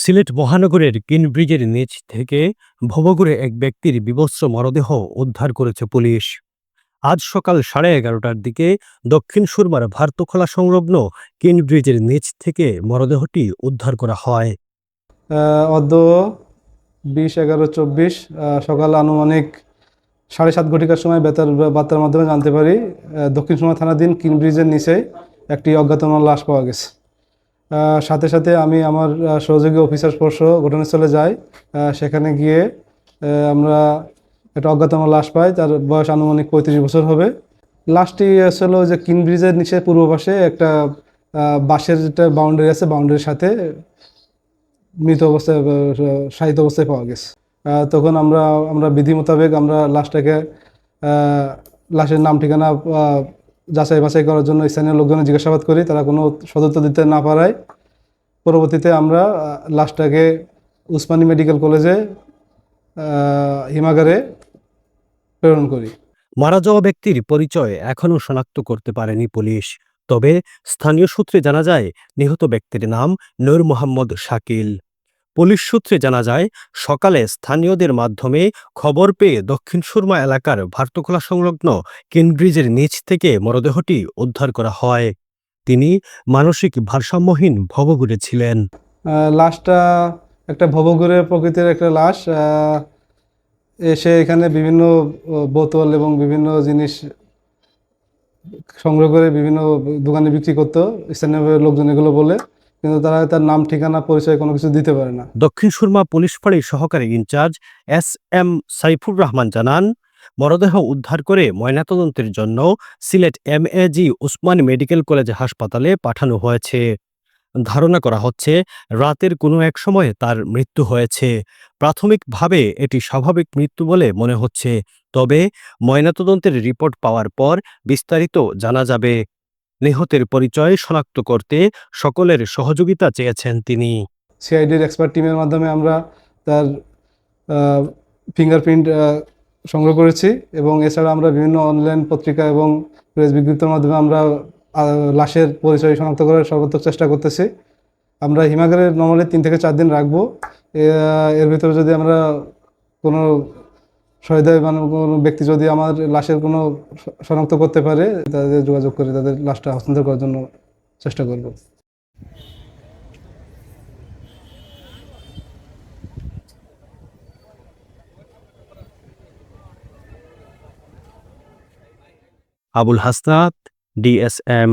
সিলেট মহানগরের কিনব্রিজের নিচ থেকে ভবঘুরে এক ব্যক্তির বিবস্ত্র মরদেহ উদ্ধার করেছে পুলিশ। আজ সকাল সাড়ে এগারোটার দিকে দক্ষিণ সুরমার ভারতখোলা সংলগ্ন কিনব্রিজের নিচ থেকে মরদেহটি উদ্ধার করা হয়। অদ্য বিশ এগারো চব্বিশ সকাল আনুমানিক সাড়ে সাত ঘটিকার সময় বেতার বার্তার মাধ্যমে জানতে পারি দক্ষিণ সুরমা থানাধীন কিন ব্রিজের নিচে একটি অজ্ঞাতনামা লাশ পাওয়া গেছে। সাথে সাথে আমি আমার সহযোগী অফিসার স্পর্শ ঘটনাস্থলে যাই। সেখানে গিয়ে আমরা একটা অজ্ঞাতনামা লাশ পাই, তার বয়স আনুমানিক পঁয়ত্রিশ বছর হবে। লাশটি আসলে যে কিন ব্রিজের নিচে পূর্ব পাশে একটা বাঁশের যেটা বাউন্ডারি আছে বাউন্ডারির সাথে মৃত অবস্থায় শায়িত অবস্থায় পাওয়া গেছে। তখন আমরা আমরা বিধি মোতাবেক আমরা লাশটাকে লাশের নাম ঠিকানা যাচাই বাছাই করার জন্য স্থানীয় লোকজনের জিজ্ঞাসাবাদ করি, তারা কোনো সদুত্তর দিতে না পারায় পরবর্তীতে আমরা লাশটাকে উসমানী মেডিকেল কলেজে হিমাগারে প্রেরণ করি। মারা যাওয়া ব্যক্তির পরিচয় এখনও শনাক্ত করতে পারেনি পুলিশ, তবে স্থানীয় সূত্রে জানা যায়, নিহত ব্যক্তির নাম নূর মোহাম্মদ শাকিল। পুলিশ সূত্রে জানা যায়, সকালে স্থানীয়দের মাধ্যমে খবর পেয়ে দক্ষিণ সুরমা এলাকার ভারতখোলা সংলগ্ন কেনব্রিজের নিচ থেকে মরদেহটি উদ্ধার করা হয়। তিনি মানসিক ভারসাম্যহীন ভবঘুরে ছিলেন। লাশটা একটা ভবঘুরে প্রকৃতির একটা লাশ। এসে এখানে বিভিন্ন বোতল এবং বিভিন্ন জিনিস সংগ্রহ করে বিভিন্ন দোকানে বিক্রি করতো। স্থানীয় লোকজন এগুলো বলে। কিন্তু তারা তার নাম, ঠিকানা, পরিচয় কোনো কিছু দিতে পারে না। দক্ষিণ সুরমা পুলিশ ফাঁড়ির সহকারী in charge S M Saifur Rahman জানান, মরদেহ উদ্ধার করে ময়নাতদন্তের জন্য Sylhet M A G Osman medical college হাসপাতালে পাঠানো হয়েছে। ধারণা করা হচ্ছে, রাতের কোনো এক সময়ে তার মৃত্যু হয়েছে। প্রাথমিকভাবে এটি স্বাভাবিক মৃত্যু বলে মনে হচ্ছে, তবে ময়নাতদন্তের রিপোর্ট পাওয়ার পর বিস্তারিত জানা যাবে। নিহতের পরিচয় শনাক্ত করতে সকলের সহযোগিতা চেয়েছেন তিনি। সিআইডির এক্সপার্ট টিমের মাধ্যমে আমরা তার ফিঙ্গারপ্রিন্ট সংগ্রহ করেছি এবং এছাড়া আমরা বিভিন্ন অনলাইন পত্রিকা এবং প্রেস বিজ্ঞপ্তির মাধ্যমে আমরা লাশের পরিচয় শনাক্ত করার সর্বোত্তম চেষ্টা করতেছি। আমরা হিমাগারে নর্মালি তিন থেকে চার দিন রাখব। এর ভিতরে যদি আমরা কোনো সহায়তায় মানে কোনো ব্যক্তি যদি আমার লাশের কোনো শনাক্ত করতে পারে তাদের যোগাযোগ করে তাদের লাশটা হস্তান্তর করার জন্য চেষ্টা করব। আবুল হাসনাত ডিএসএম।